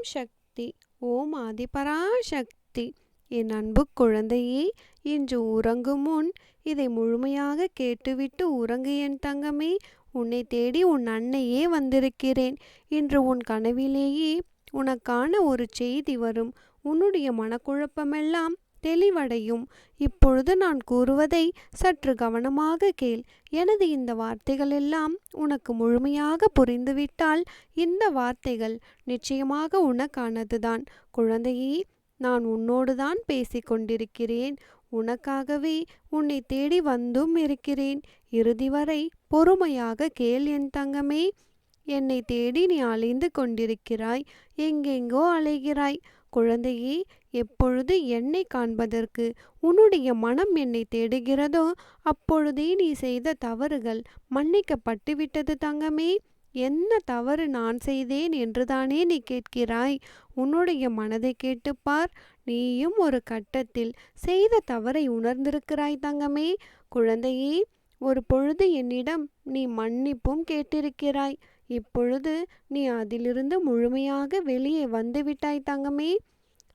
ஓம் சக்தி ஓம் ஆதிபராசக்தி. என் அன்பு குழந்தையே இன்று உறங்கும் முன் இதை முழுமையாக கேட்டுவிட்டு உறங்கு என் தங்கமே. உன்னை தேடி உன் அன்னையே வந்திருக்கிறேன். இன்று உன் கனவிலேயே உனக்கான ஒரு செய்தி வரும். உன்னுடைய மனக்குழப்பமெல்லாம் தெளிவடையும். இப்பொழுது நான் கூறுவதை சற்று கவனமாக கேள். எனது இந்த வார்த்தைகள் எல்லாம் உனக்கு முழுமையாக புரிந்துவிட்டால் இந்த வார்த்தைகள் நிச்சயமாக உனக்கானதுதான். குழந்தையே நான் உன்னோடு தான் பேசிக்கொண்டிருக்கிறேன். உனக்காகவே உன்னை தேடி வந்தும் இருக்கிறேன். இறுதி வரை பொறுமையாக கேள் என் தங்கமே. என்னை தேடி நீ அலைந்து கொண்டிருக்கிறாய். எங்கெங்கோ அலைகிறாய். குழந்தையே எப்பொழுது என்னை காண்பதற்கு உன்னுடைய மனம் என்னை தேடுகிறதோ அப்பொழுதே நீ செய்த தவறுகள் மன்னிக்கப்பட்டு விட்டது தங்கமே. என்ன தவறு நான் செய்தேன் என்றுதானே நீ கேட்கிறாய். உன்னுடைய மனதை கேட்டுப்பார் நீயும் ஒரு கட்டத்தில் செய்த தவறை உணர்ந்திருக்கிறாய் தங்கமே. குழந்தையே ஒரு பொழுது என்னிடம் நீ மன்னிப்பும் கேட்டிருக்கிறாய். இப்பொழுது நீ அதிலிருந்து முழுமையாக வெளியே வந்துவிட்டாய் தங்கமே.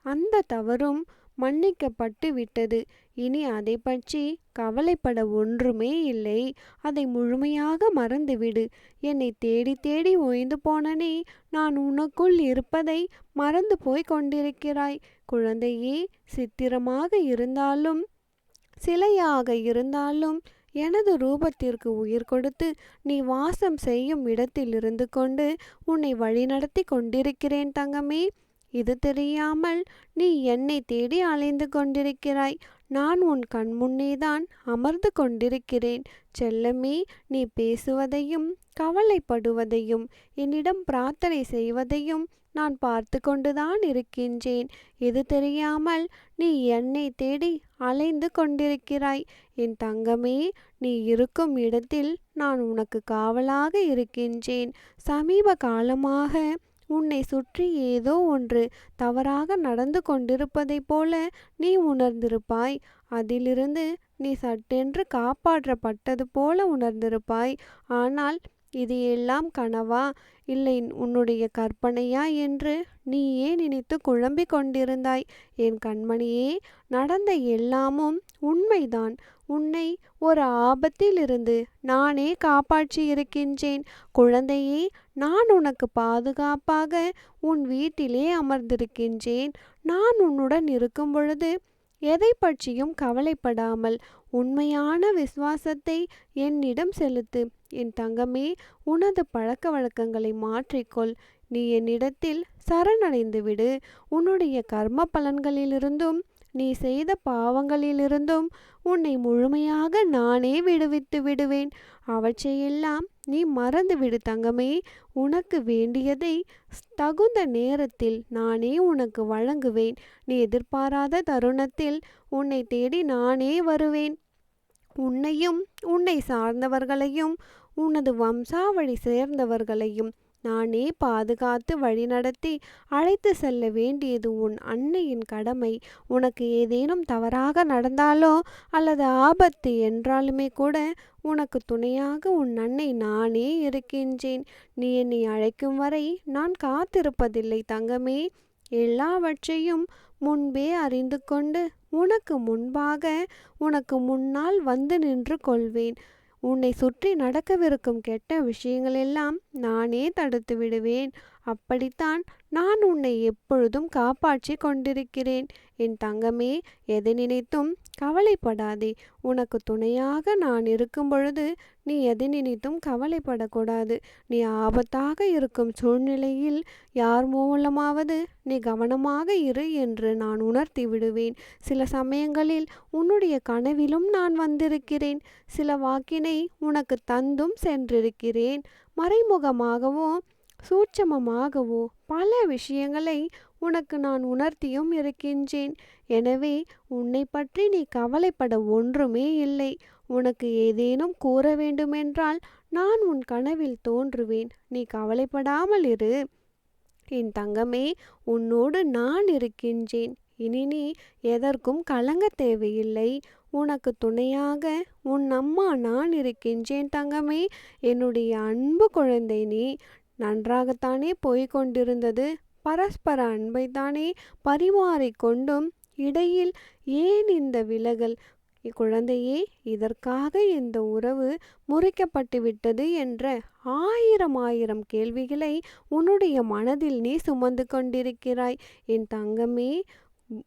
அந்த தவறும் மன்னிக்கப்பட்டு விட்டது. இனி அதை பற்றி கவலைப்பட ஒன்றுமே இல்லை. அதை முழுமையாக மறந்துவிடு. என்னை தேடி தேடி ஓய்ந்து போனனே நான் உனக்குள் இருப்பதை மறந்து போய் கொண்டிருக்கிறாய். குழந்தையே சித்திரமாக இருந்தாலும் சிலையாக இருந்தாலும் எனது ரூபத்திற்கு உயிர் கொடுத்து நீ வாசம் செய்யும் இடத்தில் இருந்து கொண்டு உன்னை வழிநடத்தி கொண்டிருக்கிறேன் தங்கமே. இது தெரியாமல் நீ என்னை தேடி அலைந்து கொண்டிருக்கிறாய். நான் உன் கண்முன்னேதான் அமர்ந்து கொண்டிருக்கிறேன். செல்லமே நீ பேசுவதையும் கவலைப்படுவதையும் என்னிடம் பிரார்த்தனை செய்வதையும் நான் பார்த்து கொண்டுதான் இருக்கின்றேன். இது தெரியாமல் நீ என்னை தேடி அலைந்து கொண்டிருக்கிறாய். என் தங்கமே நீ இருக்கும் இடத்தில் நான் உனக்கு காவலாக இருக்கின்றேன். சமீப காலமாக உன்னை சுற்றி ஏதோ ஒன்று தவறாக நடந்து கொண்டிருப்பதைப் போல நீ உணர்ந்திருப்பாய். அதிலிருந்து நீ சட்டென்று காப்பாற்றப்பட்டது போல உணர்ந்திருப்பாய். ஆனால் இது எல்லாம் கனவா? இல்லை உன்னுடைய கற்பனையா என்று நீயே நினைத்து குழம்பிக் கொண்டிருந்தாய்? என் கண்மணியே நடந்த எல்லாமும் உண்மைதான். உன்னை ஒரு ஆபத்திலிருந்து நானே காப்பாற்றி இருக்கின்றேன் குழந்தையே நான் உனக்கு பாதுகாப்பாக உன் வீட்டிலே அமர்ந்திருக்கின்றேன். நான் உன்னுடன் இருக்கும் பொழுது எதை பற்றியும் கவலைப்படாமல் உண்மையான விசுவாசத்தை என்னிடம் செலுத்து. என் தங்கமே உனது பழக்க வழக்கங்களை மாற்றிக்கொள். நீ என்னிடத்தில் சரணடைந்து விடு உன்னுடைய கர்ம பலன்களிலிருந்தும் நீ செய்த பாவங்களிலிருந்தும் உன்னை முழுமையாக நானே விடுவித்து விடுவேன். அவற்றையெல்லாம் நீ மறந்து விடு தங்கமே. உனக்கு வேண்டியதை தகுந்த நேரத்தில் நானே உனக்கு வழங்குவேன். நீ எதிர்பாராத தருணத்தில் உன்னை தேடி நானே வருவேன். உன்னையும் உன்னை சார்ந்தவர்களையும் உனது வம்சாவழி சேர்ந்தவர்களையும் நானே பாதுகாத்து வழிநடத்தி அழைத்து செல்ல வேண்டியது உன் அன்னையின் கடமை. உனக்கு ஏதேனும் தவறாக நடந்தாலோ அல்லது ஆபத்து என்றாலுமே கூட உனக்கு துணையாக உன் அன்னை நானே இருக்கின்றேன். நீ என்னை அழைக்கும் வரை நான் காத்திருப்பதில்லை தங்கமே. எல்லாவற்றையும் முன்பே அறிந்து கொண்டு உனக்கு முன்பாக உனக்கு முன்னால் வந்து நின்று கொள்வேன். உன்னை சுற்றி நடக்கவிருக்கும் கெட்ட விஷயங்களெல்லாம் நானே தடுத்து விடுவேன். அப்படித்தான் நான் உன்னை எப்பொழுதும் காப்பாற்றி கொண்டிருக்கிறேன். என் தங்கமே எதை நினைத்தும் கவலைப்படாதே. உனக்கு துணையாக நான் இருக்கும் பொழுது நீ எதை நினைத்தும் கவலைப்படக்கூடாது. நீ ஆபத்தாக இருக்கும் சூழ்நிலையில் யார் மூலமாவது நீ கவனமாக இரு என்று நான் உணர்த்தி விடுவேன். சில சமயங்களில் உன்னுடைய கனவிலும் நான் வந்திருக்கிறேன். சில வாக்கினை உனக்கு தந்தும் சென்றிருக்கிறேன். மறைமுகமாகவும் சூட்சமமாகவோ பல விஷயங்களை உனக்கு நான் உணர்த்தியும் இருக்கின்றேன். எனவே உன்னை பற்றி நீ கவலைப்பட ஒன்றுமே இல்லை. உனக்கு ஏதேனும் கூற வேண்டுமென்றால் நான் உன் கனவில் தோன்றுவேன். நீ கவலைப்படாமல் இரு. என் தங்கமே உன்னோடு நான் இருக்கின்றேன். இனி நீ எதற்கும் கலங்க தேவையில்லை. உனக்கு துணையாக உன் அம்மா நான் இருக்கின்றேன் தங்கமே. என்னுடைய அன்பு குழந்தை நீ. நன்றாகத்தானே போய்க் கொண்டிருந்தது பரஸ்பர அன்பைத்தானே பரிமாறிக்கொண்டும் இடையில் ஏன் இந்த விலகல்? குழந்தையே இதற்காக இந்த உறவு முறிக்கப்பட்டு விட்டது என்ற ஆயிரம் ஆயிரம் கேள்விகளை உன்னுடைய மனதில் நீ சுமந்து கொண்டிருக்கிறாய். என் தங்கமே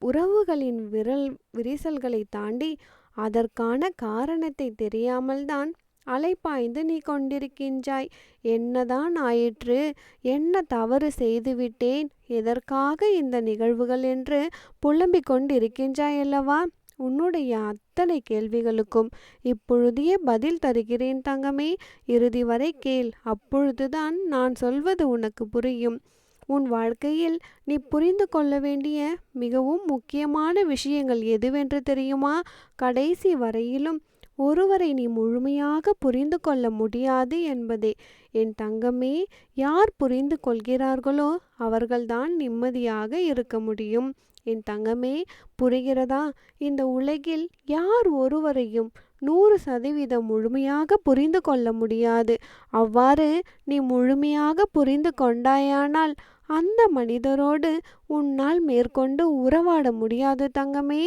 உறவுகளின் விரல் விரிசல்களை தாண்டி அதற்கான காரணத்தை தெரியாமல்தான் அலைப்பாய்ந்து நீ கொண்டிருக்கின்றாய். என்னதான் ஆயிற்று? என்ன தவறு செய்துவிட்டேன்? எதற்காக இந்த நிகழ்வுகள் என்று புலம்பிக் கொண்டிருக்கின்றாய் அல்லவா? உன்னுடைய அத்தனை கேள்விகளுக்கும் இப்பொழுதே பதில் தருகிறேன் தங்கமே. இறுதி வரை கேள். அப்பொழுதுதான் நான் சொல்வது உனக்கு புரியும். உன் வாழ்க்கையில் நீ புரிந்து கொள்ள வேண்டிய மிகவும் முக்கியமான விஷயங்கள் எதுவென்று தெரியுமா? கடைசி வரையிலும் ஒருவரை நீ முழுமையாக புரிந்து கொள்ள முடியாது என்பதே. என் தங்கமே யார் புரிந்து கொள்கிறார்களோ அவர்கள்தான் நிம்மதியாக இருக்க முடியும். என் தங்கமே புரிகிறதா? இந்த உலகில் யார் ஒருவரையும் நூறு சதவீதம் முழுமையாக புரிந்து கொள்ள முடியாது. அவ்வாறு நீ முழுமையாக புரிந்து கொண்டாயானால் அந்த மனிதரோடு உன்னால் மேற்கொண்டு உறவாட முடியாது தங்கமே.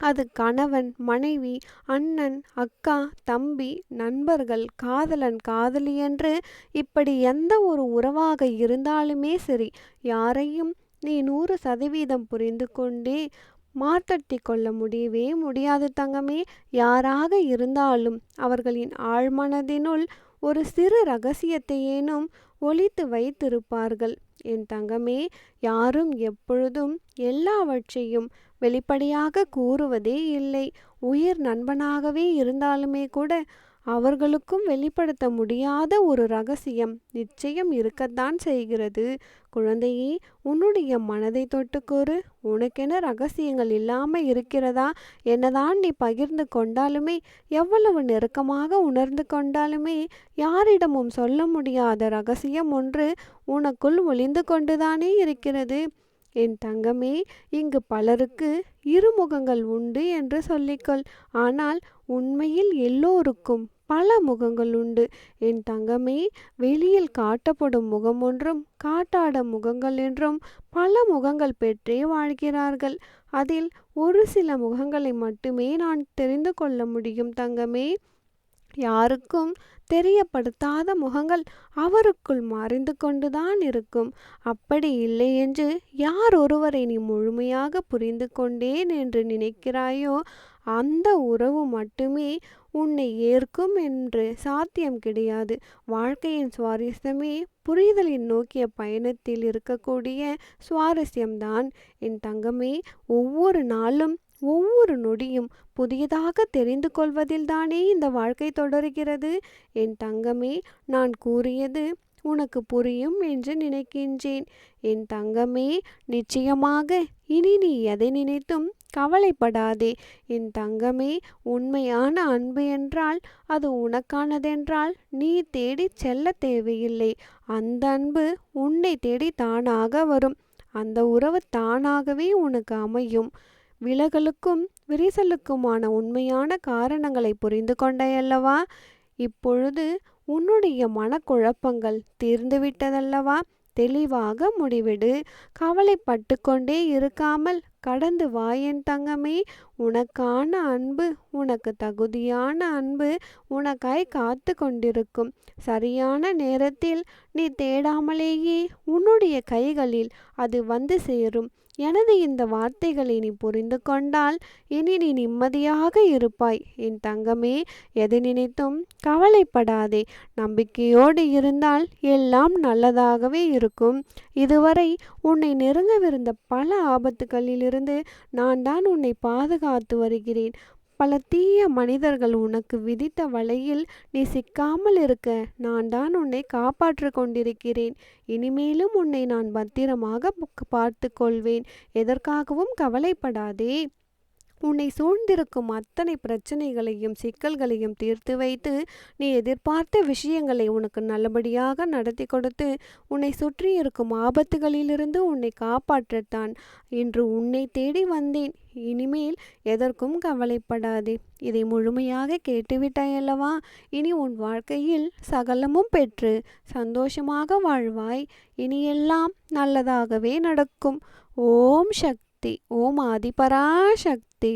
அது கணவன் மனைவி அண்ணன் அக்கா தம்பி நண்பர்கள் காதலன் காதலி என்று இப்படி எந்த ஒரு உறவாக இருந்தாலுமே சரி யாரையும் நீ நூறு சதவீதம் புரிந்து கொண்டே மாற்றட்டி கொள்ள முடியவே முடியாது தங்கமே. யாராக இருந்தாலும் அவர்களின் ஆழ்மனதினுள் ஒரு சிறு ரகசியத்தையேனும் ஒழித்து வைத்திருப்பார்கள். என் தங்கமே யாரும் எப்பொழுதும் எல்லாவற்றையும் வெளிப்படையாக கூறுவதே இல்லை. உயிர் நண்பனாகவே இருந்தாலுமே கூட அவர்களுக்கும் வெளிப்படுத்த முடியாத ஒரு ரகசியம் நிச்சயம் இருக்கத்தான் செய்கிறது. குழந்தையே உன்னுடைய மனதை தொட்டுக்கூறு உனக்கென ரகசியங்கள் இல்லாமல் இருக்கிறதா? என்னதான் நீ பகிர்ந்து கொண்டாலுமே எவ்வளவு நெருக்கமாக உணர்ந்து கொண்டாலுமே யாரிடமும் சொல்ல முடியாத ரகசியம் ஒன்று உனக்குள் ஒளிந்து கொண்டுதானே இருக்கிறது. என் தங்கமே இங்கு பலருக்கு இருமுகங்கள் உண்டு என்று சொல்லிக்கொள். ஆனால் உண்மையில் எல்லோருக்கும் பல முகங்கள் உண்டு. என் தங்கமே வெளியில் காட்டப்படும் முகம் ஒன்றும் காட்டாட முகங்கள் என்றும் பல முகங்கள் பெற்றே வாழ்கிறார்கள். அதில் ஒரு சில முகங்களை மட்டுமே நான் தெரிந்து கொள்ள முடியும் தங்கமே. யாருக்கும் தெரியப்படுத்தாத முகங்கள் அவருக்குள் மறைந்து கொண்டுதான் இருக்கும். அப்படி இல்லை என்று யார் ஒருவரை நீ முழுமையாக புரிந்து கொண்டேன் என்று நினைக்கிறாயோ அந்த உறவு மட்டுமே உன்னை ஏற்கும் என்று சாத்தியம் கிடையாது. வாழ்க்கையின் சுவாரஸ்யமே புரிதலின் நோக்கிய பயணத்தில் இருக்கக்கூடிய சுவாரஸ்யம்தான். என் தங்கமே ஒவ்வொரு நாளும் ஒவ்வொரு நொடியும் புதியதாக தெரிந்து கொள்வதில்தானே இந்த வாழ்க்கை தொடர்கிறது? என் தங்கமே நான் கூறியது உனக்கு புரியும் என்று நினைக்கின்றேன். என் தங்கமே நிச்சயமாக இனி நீ எதை நினைத்தும் கவலைப்படாதே. என் தங்கமே உண்மையான அன்பு என்றால் அது உனக்கானதென்றால் நீ தேடி செல்ல தேவையில்லை. அந்த அன்பு உன்னை தேடி தானாக வரும். அந்த உறவு தானாகவே உனக்கு அமையும். விலகலுக்கும் விரிசலுக்குமான உண்மையான காரணங்களை புரிந்து கொண்டையல்லவா? இப்பொழுது உன்னுடைய மனக்குழப்பங்கள் தீர்ந்துவிட்டதல்லவா? தெளிவாக முடிவிடு. கவலைப்பட்டு கொண்டே இருக்காமல் கடந்து வாயன் தங்கமே உனக்கான அன்பு உனக்கு தகுதியான அன்பு உனக்காய் காத்து கொண்டிருக்கும். சரியான நேரத்தில் நீ தேடாமலேயே உன்னுடைய கைகளில் அது வந்து சேரும். எனது இந்த வார்த்தைகளை நீ புரிந்து கொண்டால் இனி நீ நிம்மதியாக இருப்பாய். என் தங்கமே எதை நினைத்தும் கவலைப்படாதே. நம்பிக்கையோடு இருந்தால் எல்லாம் நல்லதாகவே இருக்கும். இதுவரை உன்னை நெருங்கவிருந்த பல ஆபத்துகளிலிருந்து நான் தான் உன்னை பாதுகாத்து வருகிறேன். பல தீய மனிதர்கள் உனக்கு விதித்த வலையில் நீ சிக்காமல் இருக்க. நான் தான் உன்னை காப்பாற்று கொண்டிருக்கிறேன். இனிமேலும் உன்னை நான் பத்திரமாக பார்த்து கொள்வேன். எதற்காகவும் கவலைப்படாதே. உன்னை சூழ்ந்திருக்கும் அத்தனை பிரச்சனைகளையும் சிக்கல்களையும் தீர்த்து வைத்து நீ எதிர்பார்த்த விஷயங்களை உனக்கு நல்லபடியாக நடத்தி கொடுத்து உன்னை சுற்றி இருக்கும் ஆபத்துகளிலிருந்து உன்னை காப்பாற்றத்தான். இன்று உன்னை தேடி வந்தேன். இனிமேல் எதற்கும் கவலைப்படாதே. இதை முழுமையாக கேட்டுவிட்டாயல்லவா இனி உன் வாழ்க்கையில் சகலமும் பெற்று சந்தோஷமாக வாழ்வாய். இனியெல்லாம் நல்லதாகவே நடக்கும். ஓம் சக்தி. ஓம் ஆதிபராசக்தி